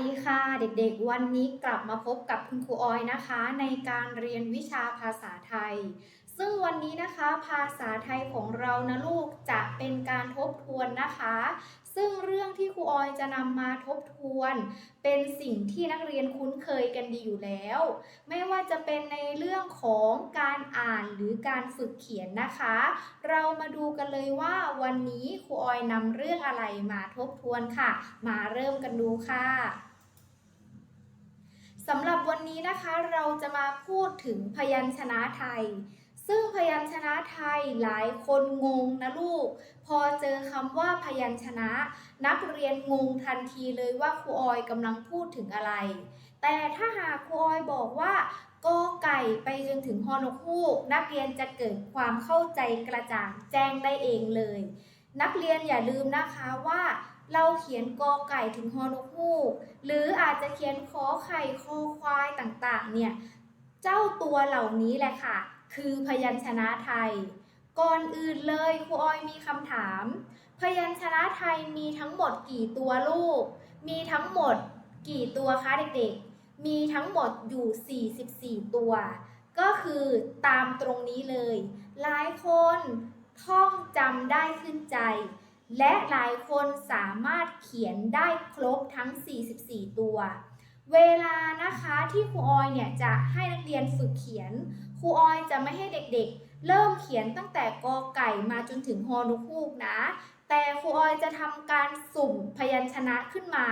ดีค่ะเด็กๆ วันนี้กลับมาพบกับคุณครูออยนะคะ ในการเรียนวิชาภาษาไทย ซึ่งวันนี้นะคะภาษาไทยของเรานะลูกจะเป็นการทบทวนนะคะ ซึ่งเรื่องที่ครูออยจะนำมาทบทวน เป็นสิ่งที่นักเรียนคุ้นเคยกันดีอยู่แล้ว ไม่ว่าจะเป็นในเรื่องของการอ่านหรือการฝึกเขียนนะคะ เรามาดูกันเลยว่าวันนี้ครูออยนำเรื่องอะไรมาทบทวนค่ะ มาเริ่มกันดูค่ะ สำหรับวันนี้นะคะเราจะมาพูดถึงพยัญชนะไทย ซึ่งพยัญชนะไทยหลายคนงงนะลูก พอเจอคำว่าพยัญชนะ นักเรียนงงทันทีเลยว่าครูออยกำลังพูดถึงอะไร แต่ถ้าหากครูออยบอกว่ากอไก่ไปจนถึงฮอนกฮูกนักเรียนจะเกิดความเข้าใจกระจ่างแจ้งได้เองเลย นักเรียนอย่าลืมนะคะว่า เราเขียนกอไก่ถึงฮอนกฮูก หรืออาจจะเขียนขอไข่คอควายต่างๆ เนี่ย เจ้าตัวเหล่านี้แหละค่ะ คือพยัญชนะไทย ก่อนอื่นเลยครูออยมีคำถาม พยัญชนะไทยมีทั้งหมดกี่ตัวลูก มีทั้งหมดกี่ตัวคะเด็กๆ มีทั้งหมดอยู่ 44 ตัว ก็คือตามตรงนี้เลย หลายคนท่องจำได้ขึ้นใจ และหลายคนสามารถเขียนได้ครบทั้ง 44 ตัว เวลานะคะที่ครูออยเนี่ยจะให้นักเรียนฝึกเขียน ครูออยจะไม่ให้เด็กๆ เริ่มเขียนตั้งแต่กอไก่มาจนถึงฮอนุฮูกนะ แต่ครูออยจะทำการสุ่มพยัญชนะขึ้นมา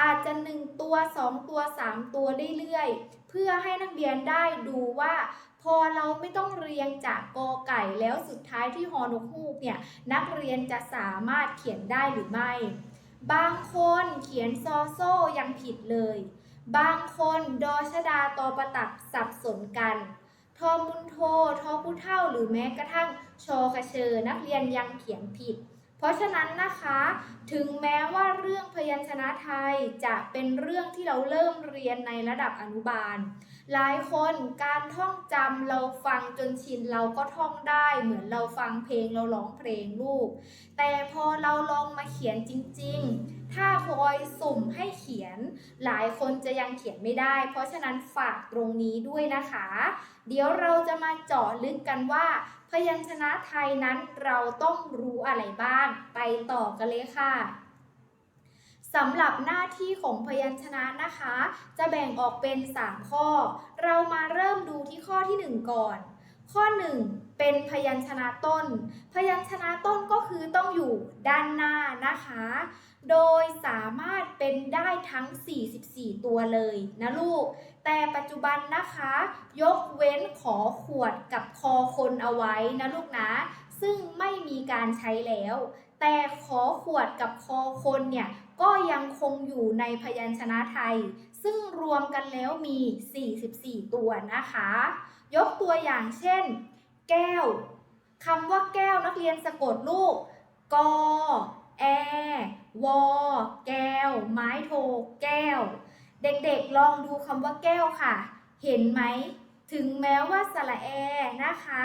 อาจจะ 1 ตัว 2 ตัว 3 ตัวเรื่อยๆ เพื่อให้นักเรียนได้ดูว่า พอเราไม่ต้องเรียงจากกอไก่แล้วสุดท้ายที่ฮอนกฮูกเนี่ยนักเรียนจะสามารถเขียนได้หรือไม่ บางคนเขียนซอโซ่ยังผิดเลย บางคนดอชดาตอประตักสับสนกันทอมุนโททอผู้เท่าหรือแม้กระทั่งชอคเชอนักเรียนยังเขียนผิด เพราะฉะนั้นนะคะ ถึงแม้ว่าเรื่องพยัญชนะไทยจะเป็นเรื่องที่เราเริ่มเรียนในระดับอนุบาล หลายคนการท่องจำเราฟังจนชินเราก็ท่องได้ เหมือนเราฟังเพลงเราร้องเพลงลูก แต่พอเราลองมาเขียนจริง ๆ ถ้าครูออยสุ่มให้เขียน หลายคนจะยังเขียนไม่ได้ เพราะฉะนั้นฝากตรงนี้ด้วยนะคะ เดี๋ยวเราจะมาเจาะลึกกันว่า พยัญชนะไทยนั้นเราต้องรู้อะไรบ้าง ไปต่อกันเลยค่ะ สำหรับหน้าที่ของพยัญชนะนะคะ จะแบ่งออกเป็น 3 ข้อ เรามาเริ่มดูที่ข้อที่ 1 ก่อน ข้อ 1 เป็นพยัญชนะต้น พยัญชนะต้นก็คือต้องอยู่ด้านหน้านะคะ โดยสามารถเป็นได้ทั้ง 44 ตัวเลยนะลูก แต่ปัจจุบันนะคะ ยกเว้นขอขวดกับคอคนเอาไว้นะลูกนะ ซึ่งไม่มีการใช้แล้ว แต่ขอขวดกับคอคนเนี่ยก็ยังคงอยู่ในพยัญชนะไทย ซึ่งรวมกันแล้วมี 44 ตัวนะคะ ยกตัวอย่างเช่น แก้วคำว่าแก้วนักเรียนสะกดลูกกอแอวอแก้ว ไม้โท แก้ว เด็กๆลองดูคำว่าแก้วค่ะ เห็นไหม ถึงแม้ว่าสระแอนะคะ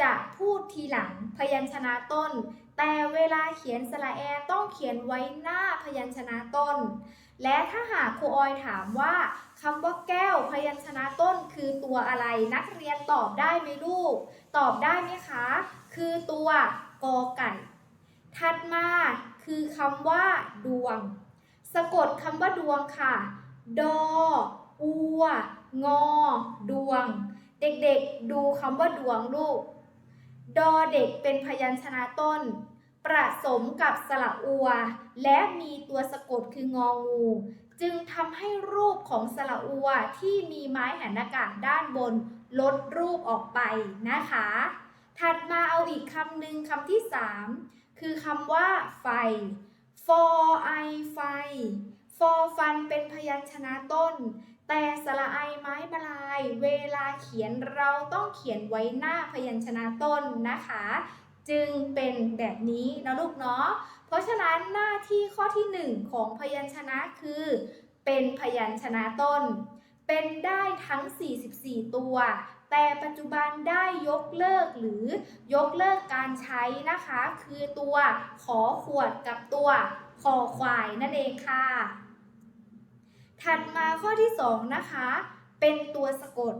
จะพูดทีหลังพยัญชนะต้น แต่เวลาเขียนสระแอต้องเขียนไว้หน้าพยัญชนะต้น และถ้าหากครูออยถามว่าคำว่าแก้วพยัญชนะต้นคือตัวอะไรนักเรียนตอบได้ไหมลูก ตอบได้ไหมคะ คือตัวกอไก่ ถัดมาคือคำว่า ดวง สะกดคำว่าดวงค่ะ ดอ อัว งอ ดวง เด็กๆ ดูคำว่าดวงลูก ดอเด็กเป็นพยัญชนะต้น ประสมกับสระอัว และมีตัวสะกดคืององู จึงทำให้รูปของสระอัวที่มีไม้หันอากาศด้านบน ลดรูปออกไปนะคะ ถัดมาเอาอีกคำหนึ่งคำที่ 3 คือคำว่าไฟ for i ไฟ for ฟันเป็นพยัญชนะต้น แต่สระไอไม้บลาย เวลาเขียนเราต้องเขียนไว้หน้าพยัญชนะต้นนะคะ จึงเป็นแบบนี้นะลูกเนาะเพราะฉะนั้นหน้าที่ข้อที่ 1 ของพยัญชนะคือ เป็นพยัญชนะต้น เป็นได้ทั้ง 44 ตัว แต่ปัจจุบันได้ยกเลิกหรือยกเลิกการใช้นะคะ คือตัวขอขวดกับตัวคอควายนั่นเองค่ะ ถัดมาข้อที่ 2 นะคะ เป็นตัวสะกด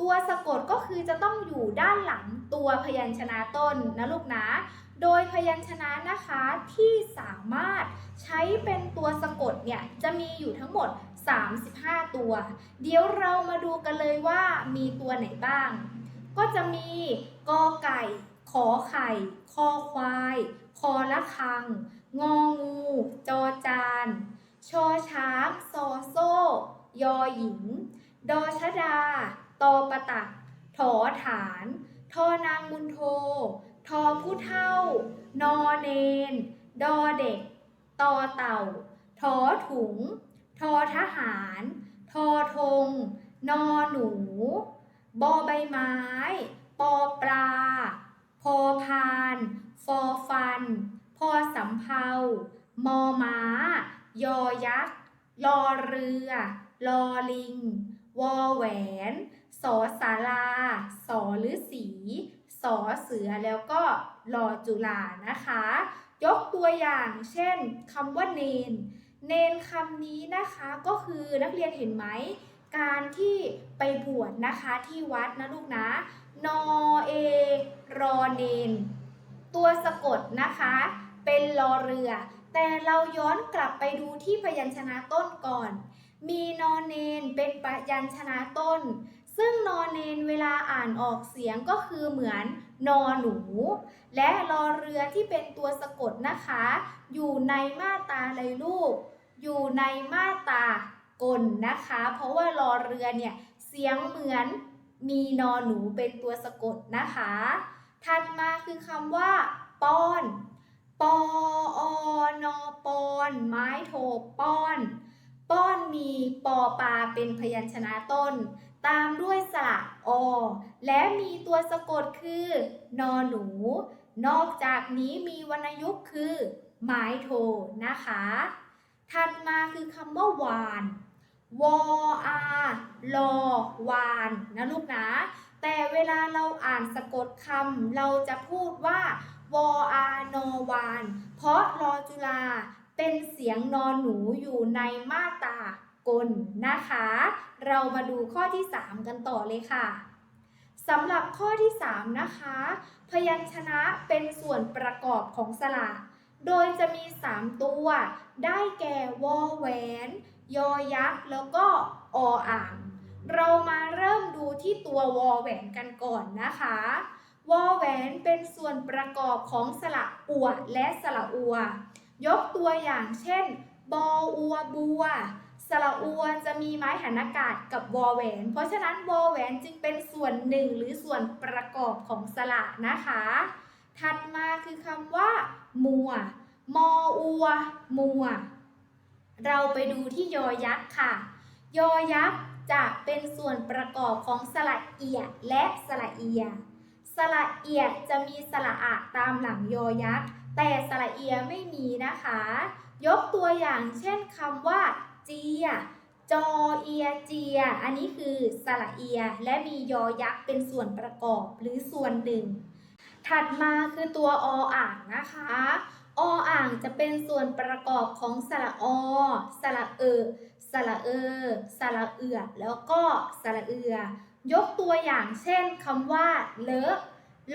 ตัวสะกดก็คือจะต้องอยู่ด้านหลังตัวพยัญชนะต้นนะลูกนะ โดยพยัญชนะนะคะที่สามารถใช้เป็นตัวสะกดเนี่ยจะมีอยู่ทั้งหมด 35 ตัว เดี๋ยวเรามาดูกันเลยว่ามีตัวไหนบ้าง ก็จะมีกอไก่ ขอไข่ คอควาย คอละคัง งองู จอจาน ชอช้างซอโซ่ ยอหญิง ดอชดา ตอปะตัก ถอฐาน ทอนางมุนโท ทอผู้เท่า นอเนน ดอเด็ก ตอเต่าทอถุง ทอทหาร ทอธง นอหนู บอใบไม้ ปอปลา พอพาน ฟอฟัน พอสำเภามอม้า ยอยักษ์ลอเรือ ลอลิง วอแหวนสอสาราสอฤาษีสอเสือแล้วก็ลอจุฬานะคะ ยกตัวอย่างเช่นคำว่าเนน เนนคำนี้นะคะก็คือนักเรียนเห็นไหม การที่ไปบวชนะคะที่วัดนะลูกนะ นอเอรอเนน ตัวสะกดนะคะ เป็นรอเรือ แต่เราย้อนกลับไปดูที่พยัญชนะต้นก่อน มีนอเนนเป็นพยัญชนะต้น ซึ่งนอเนนเวลาอ่านออกเสียงก็คือเหมือนนอหนู และรอเรือที่เป็นตัวสะกดนะคะ อยู่ในมาตาอะไรลูก อยู่ในมาตากลนะคะ เพราะว่ารอเรือเนี่ยเสียงเหมือนมีนอหนูเป็นตัวสะกดนะคะ ถัดมาคือคำว่า ป้อน ปออนอปอนไม้โทป้อน ป้อนมีปอปลาเป็นพยัญชนะต้น ตามด้วยสระอ และมีตัวสะกดคือ นอหนู นอกจากนี้มีวรรณยุกต์คือ ไม้โทนะคะ ถัดมาคือคำว่าวานวออาลอวานนะลูกนะ แต่เวลาเราอ่านสะกดคำเราจะพูดว่า วอานอวาน เพราะรอจุฬาเป็นเสียงนอนหนูอยู่ในมาตรากลนะคะ เรามาดูข้อที่ 3 กันต่อเลยค่ะสำหรับข้อที่ 3 นะคะ พยัญชนะเป็นส่วนประกอบของสระโดยจะมี 3 ตัว ได้แก่วอแหวน ยอยักษ์ แล้วก็ออ่าง เรามาเริ่มดูที่ตัววอแหวนกันก่อนนะคะ วอแหวนเป็นส่วนประกอบของสระอัวและสระอัว ยกตัวอย่างเช่น บออัวบัว สระอัวจะมีไม้หันอากาศกับวอแหวน เพราะฉะนั้นวอแหวนจึงเป็นส่วนหนึ่งหรือส่วนประกอบของสระนะคะ ถัดมาคือคำว่า มัว มออัว มัว เราไปดูที่ยอยักษ์ค่ะ ยอยักษ์จะเป็นส่วนประกอบของสระเอียและสระเอีย สระเอียดจะมีสระอะตามหลังยอยักษ์แต่สระเอียไม่มีนะคะ ยกตัวอย่างเช่นคำว่า เจีย จอเอียเจีย อันนี้คือสระเอียและมียอยักษ์เป็นส่วนประกอบหรือส่วนหนึ่ง ถัดมาคือตัวออ่างนะคะออ่างจะเป็นส่วนประกอบของสระอ สระเอ สระเออสระเอือ แล้วก็สระเอือ ยกตัวอย่างเช่นคำว่า เลอะ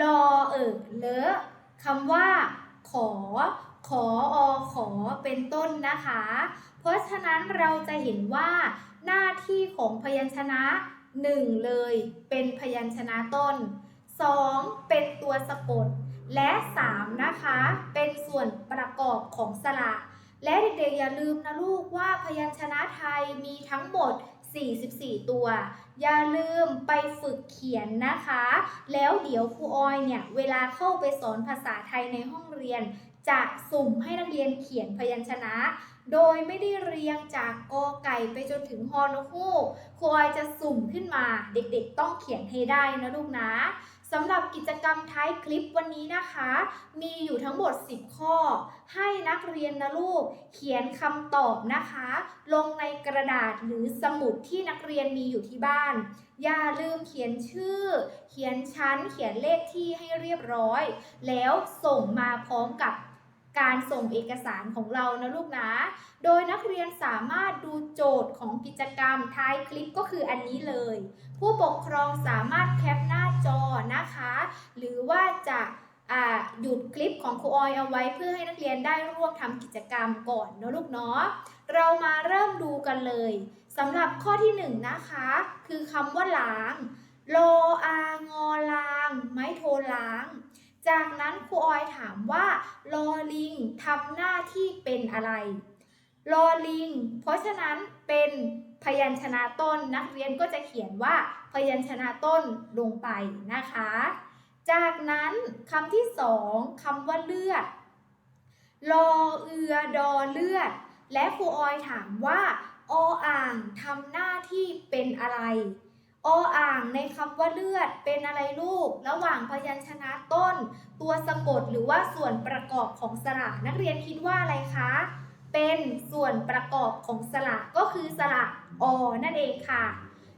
ลอเออเลอะคำว่า ขอ ขออขอเป็นต้นนะคะ เพราะฉะนั้นเราจะเห็นว่า หน้าที่ของพยัญชนะหนึ่งเลยเป็นพยัญชนะต้น 2. เป็นตัวสะกด และ3นะคะ เป็นส่วนประกอบของสระ และเด็กๆอย่าลืมนะลูกว่าพยัญชนะไทยมีทั้งหมด 44 ตัว อย่าลืมไปฝึกเขียนนะคะ แล้วเดี๋ยวครูออยเนี่ยเวลาเข้าไปสอนภาษาไทยในห้องเรียน จะสุ่มให้นักเรียนเขียนพยัญชนะ โดยไม่ได้เรียงจากกอไก่ไปจนถึงฮอนกฮูกครูออยจะสุ่มขึ้นมา เด็กๆต้องเขียนให้ได้นะลูกนะ สำหรับกิจกรรมท้ายคลิปวันนี้นะคะ มีอยู่ทั้งหมด 10 ข้อ ให้นักเรียนนะลูก เขียนคำตอบนะคะ ลงในกระดาษหรือสมุดที่นักเรียนมีอยู่ที่บ้าน อย่าลืมเขียนชื่อ เขียนชั้น เขียนเลขที่ให้เรียบร้อย แล้วส่งมาพร้อมกับ การส่งเอกสารของเรานะลูกนะ โดยนักเรียนสามารถดูโจทย์ของกิจกรรมท้ายคลิปก็คืออันนี้เลย ผู้ปกครองสามารถแคปหน้าจอนะคะ หรือว่าจะหยุดคลิปของครูออยเอาไว้เพื่อให้นักเรียนได้ร่วมทำกิจกรรมก่อนเนอะลูกเนาะ เรามาเริ่มดูกันเลยสำหรับข้อที่หนึ่งนะคะ คือคำว่าล้างโลอางอลาง ไม้โทล้าง จากนั้นครูออยถามว่าลอลิงทำหน้าที่เป็นอะไร ลอลิง เพราะฉะนั้นเป็นพยัญชนะต้นนักเรียนก็จะเขียนว่าพยัญชนะต้นลงไปนะคะ จากนั้นคำที่สองคำว่าเลือด ลอเอือดอเลือด และครูออยถามว่าออ่างทำหน้าที่เป็นอะไรออ่างในคำว่าเลือดเป็นอะไรลูก ระหว่างพยัญชนะต้น ตัวสะกดหรือว่าส่วนประกอบของสระนักเรียนคิดว่าอะไรคะ เป็นส่วนประกอบของสระก็คือสระอนั่นเองค่ะ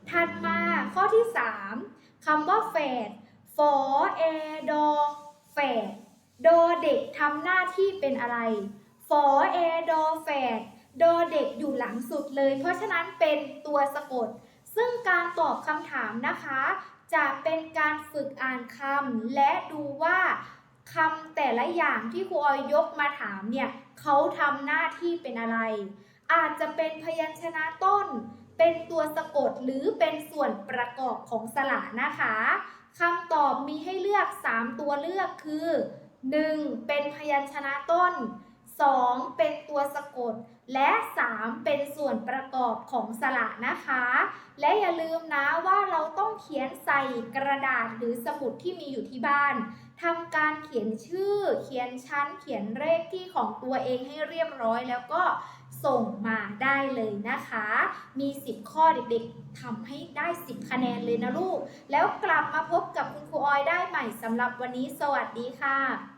ถัดมาข้อที่ 3คำว่าแฝดฟอแอดอแฝดดอเด็กทำหน้าที่เป็นอะไรฟอแอดอแฝดดอเด็กอยู่หลังสุดเลย เพราะฉะนั้นเป็นตัวสะกด ซึ่งการตอบคำถามนะคะ จะเป็นการฝึกอ่านคำและดูว่า คำแต่ละอย่างที่ครูออยยกมาถามเนี่ยเขาทำหน้าที่เป็นอะไร อาจจะเป็นพยัญชนะต้น เป็นตัวสะกดหรือเป็นส่วนประกอบของสระนะคะคำตอบมีให้เลือก 3 ตัวเลือกคือ 1. เป็นพยัญชนะต้น 2. เป็นตัวสะกด และ 3. เป็นส่วนประกอบของสระนะคะ และอย่าลืมนะว่าเราต้องเขียนใส่กระดาษหรือสมุดที่มีอยู่ที่บ้าน ทำการเขียนชื่อ เขียนชั้น เขียนเลขที่ของตัวเองให้เรียบร้อย แล้วก็ส่งมาได้เลยนะคะ มี 10 ข้อเด็กๆทำให้ได้ 10 คะแนนเลยนะลูก แล้วกลับมาพบกับคุณครูออยได้ใหม่สำหรับวันนี้ สวัสดีค่ะ